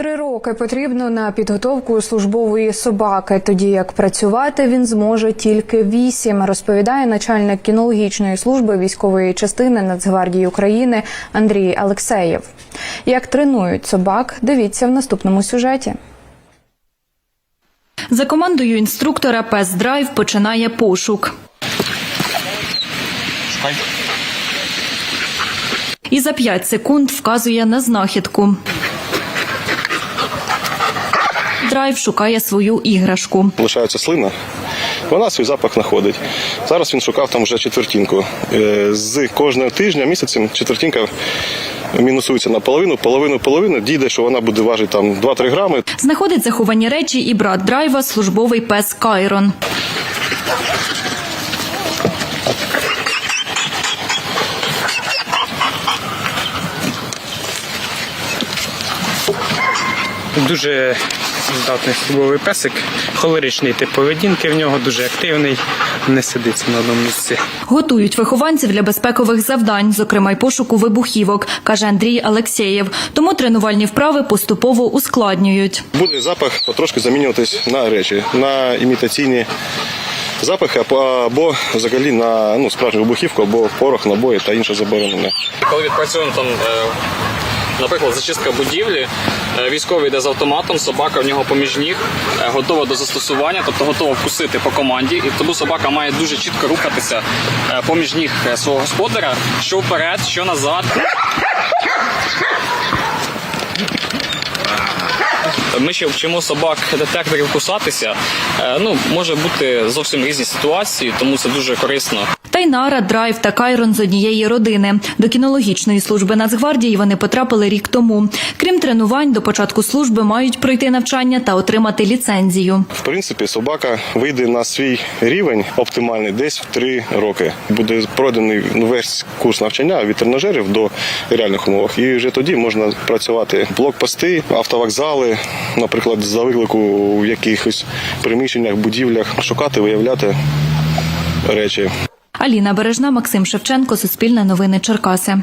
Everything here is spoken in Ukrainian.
Три роки потрібно на підготовку службової собаки, тоді як працювати він зможе тільки вісім, розповідає начальник кінологічної служби військової частини Нацгвардії України Андрій Алексеєв. Як тренують собак, дивіться в наступному сюжеті. За командою інструктора Пес Драйв починає пошук. І за 5 секунд вказує на знахідку. Драйв шукає свою іграшку. лишається слина, вона свій запах знаходить. Зараз він шукав там вже четвертинку. Е, З кожного тижня, місяцем четвертинка мінусується на половину, половину, половину, дійде, що вона буде важити там 2-3 грами. Знаходить заховані речі і брат драйва службовий пес Кайрон. Дуже здатний службовий песик, холеричний тип поведінки в нього, дуже активний, не сидиться на одному місці. Готують вихованців для безпекових завдань, зокрема й пошуку вибухівок, каже Андрій Алексєєв. Тому тренувальні вправи поступово ускладнюють. Буде запах потрошки замінюватись на речі, на імітаційні запахи або- або взагалі на ну, справжню вибухівку, або порох, набої та інше заборонене. Коли відпрацюємо там, е, наприклад, зачистка будівлі, е, військовий йде з автоматом, собака в нього поміж ніг, е, готова до застосування, тобто готова вкусити по команді, і тому собака має дуже чітко рухатися е, поміж ніг е, свого господаря, що вперед, що назад. Ми ще вчимо собак детекторів кусатися. Е, Ну, може бути зовсім різні ситуації, тому це дуже корисно. Тайнара, Драйв та Кайрон з однієї родини. До кінологічної служби Нацгвардії вони потрапили рік тому. Крім тренувань, до початку служби мають пройти навчання та отримати ліцензію. В принципі, собака вийде на свій рівень оптимальний десь в 3 роки. Буде пройдений ну, весь курс навчання від тренажерів до реальних умовах. І вже тоді можна працювати блокпости, автовокзали, наприклад, за виклику в якихось приміщеннях, будівлях, шукати, виявляти речі. Аліна Бережна, Максим Шевченко, Суспільне новини Черкаси.